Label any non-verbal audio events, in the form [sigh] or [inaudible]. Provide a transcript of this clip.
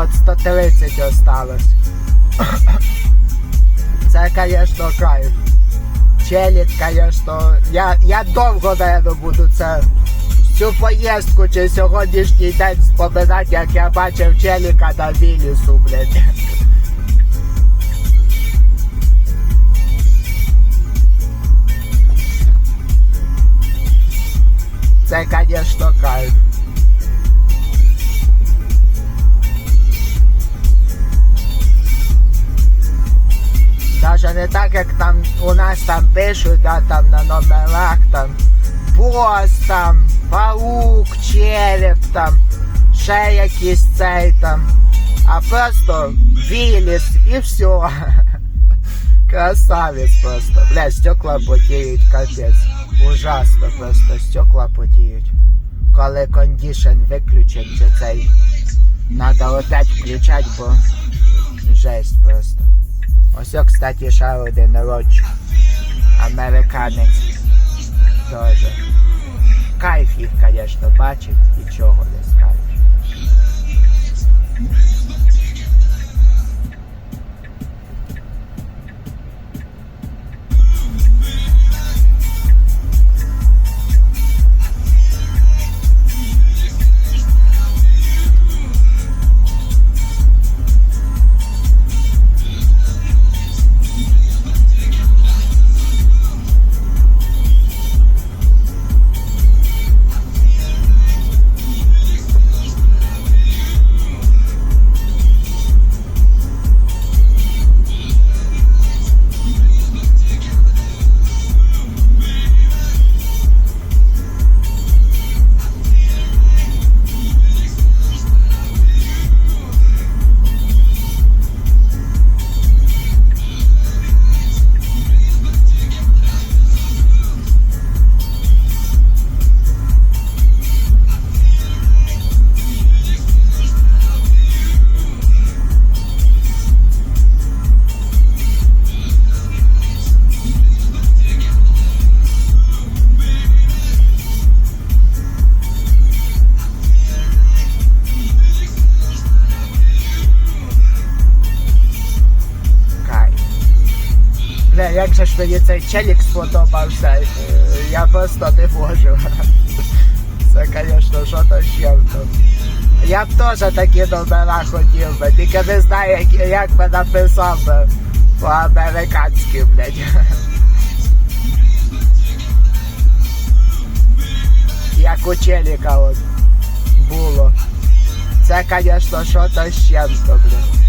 от 130 осталось. [coughs] Це, звісно, кайф. Челік, звісно, я, я довго, наверное, буду це всю поїздку чи сьогоднішній день споминати, як я бачив челіка на Вілісу, блядь. Це, звісно, кайф. Даже не так, як там у нас там пишуть, да, там на номерах там бос там, паук, череп там, ще якийсь цей там. А просто Віліс і все. [laughs] Красавець просто. Бля, стекла потіють, капець. Ужасно просто, стекла потіють. Коли кондішн виключить чи цей. Надо опять включать, бо жесть просто. Ось, кстати, ще один Американец. Тоже. Кайф їх, конечно, бачить і чого не скажеш. Бля, як же ж мені цей челік сподобався, е, я просто не можу. [laughs] Це, звісно, що то чим-то. Я б теж такі номера хотів би, тільки не знаю, як, як би написав по-американськи, блядь. [laughs] Як у челіка от було. Це, звісно, що то з чим-то, блядь.